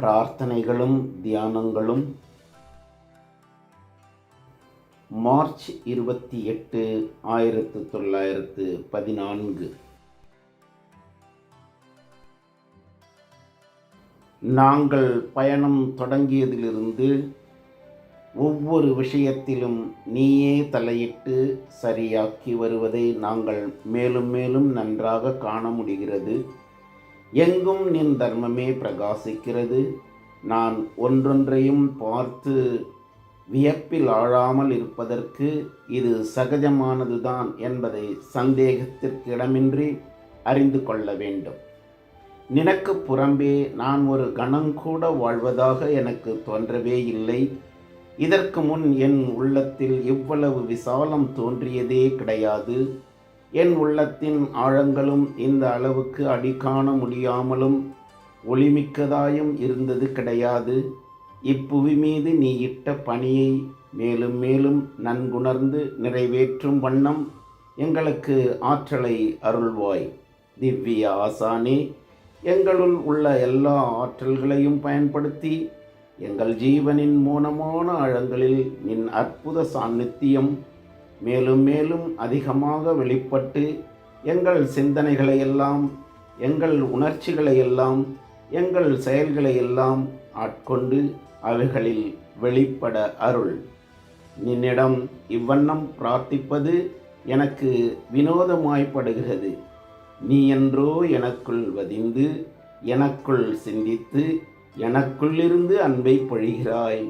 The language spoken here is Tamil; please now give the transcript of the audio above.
பிரார்த்தனைகளும் தியானங்களும். மார்ச் இருபத்தி எட்டு ஆயிரத்து தொள்ளாயிரத்து பதினான்கு. நாங்கள் பயணம் தொடங்கியதிலிருந்து ஒவ்வொரு விஷயத்திலும் நீயே தலையிட்டு சரியாக்கி வருவதை நாங்கள் மேலும் மேலும் நன்றாக காண முடிகிறது. எங்கும் நின் தர்மமே பிரகாசிக்கிறது. நான் ஒன்றொன்றையும் பார்த்து வியப்பில் ஆழாமல் இருப்பதற்கு இது சகஜமானதுதான் என்பதை சந்தேகத்திற்கு இடமின்றி அறிந்து கொள்ள வேண்டும். நினக்கு புறம்பே நான் ஒரு கணங்கூட வாழ்வதாக எனக்கு தோன்றவே இல்லை. இதற்கு முன் என் உள்ளத்தில் இவ்வளவு விசாலம் தோன்றியதே கிடையாது. என் உள்ளத்தின் ஆழங்களும் இந்த அளவுக்கு அடிகாண முடியாமலும் ஒளிமிக்கதாயும் இருந்தது கிடையாது. இப்புவி மீது நீ இட்ட பணியை மேலும் மேலும் நன்குணர்ந்து நிறைவேற்றும் வண்ணம் எங்களுக்கு ஆற்றலை அருள்வாய். திவ்ய ஆசானே எங்களுள் உள்ள எல்லா ஆற்றல்களையும் பயன்படுத்தி எங்கள் ஜீவனின் மோனமான ஆழங்களில் நின் அற்புத சாநித்தியம் மேலும் மேலும் அதிகமாக வெளிப்பட்டு எங்கள் சிந்தனைகளை எல்லாம் எங்கள் உணர்ச்சிகளை எல்லாம் எங்கள் செயல்களை எல்லாம் ஆட்கொண்டு அவைகளில் வெளிப்பட அருள். நின்னிடம் இவ்வண்ணம் பிரார்த்திப்பது எனக்கு வினோதமாய்ப்படுகிறது. நீ என்றோ எனக்குள் வதிந்து எனக்குள் சிந்தித்து எனக்குள்ளிருந்து அன்பை பொழிகிறாய்.